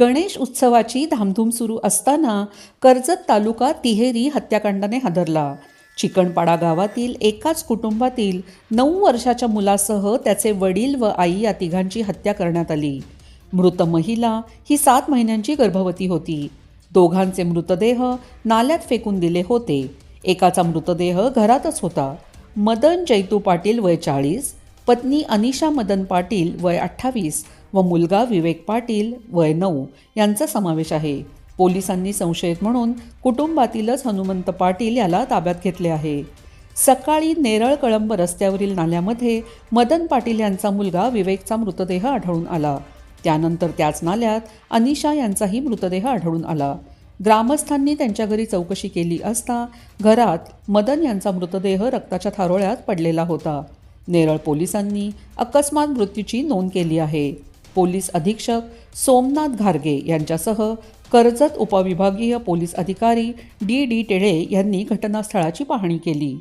गणेश उत्सवाची धामधूम सुरू असताना कर्जत तालुका तिहेरी हत्याकांडाने हादरला. चिकणपाडा गावातील एकाच कुटुंबातील नऊ वर्षाच्या मुलासह त्याचे वडील व आई या तिघांची हत्या करण्यात आली. मृत महिला ही सात महिन्यांची गर्भवती होती. दोघांचे मृतदेह नाल्यात फेकून दिले होते. एकाचा मृतदेह घरातच होता. मदन जैतू पाटील वय चाळीस पत्नी अनिशा मदन पाटील वय अठ्ठावीस व मुलगा विवेक पाटील वय नऊ यांचा समावेश आहे. पोलिसांनी संशयित म्हणून कुटुंबातीलच हनुमंत पाटील याला ताब्यात घेतले आहे. सकाळी नेरळ कळंब रस्त्यावरील नाल्यामध्ये मदन पाटील यांचा मुलगा विवेकचा मृतदेह आढळून आला. त्यानंतर त्याच नाल्यात अनिशा यांचाही मृतदेह आढळून आला. ग्रामस्थांनी त्यांच्या घरी चौकशी केली असता घरात मदन यांचा मृतदेह रक्ताच्या थारोळ्यात पडलेला होता. नेरळ पोलिसांनी अकस्मात मृत्यूची नोंद केली आहे. पोलीस अधीक्षक सोमनाथ घारगे यांच्यासह कर्जत उपविभागीय पोलीस अधिकारी डी डी टेळे यांनी घटनास्थळाची पाहणी केली.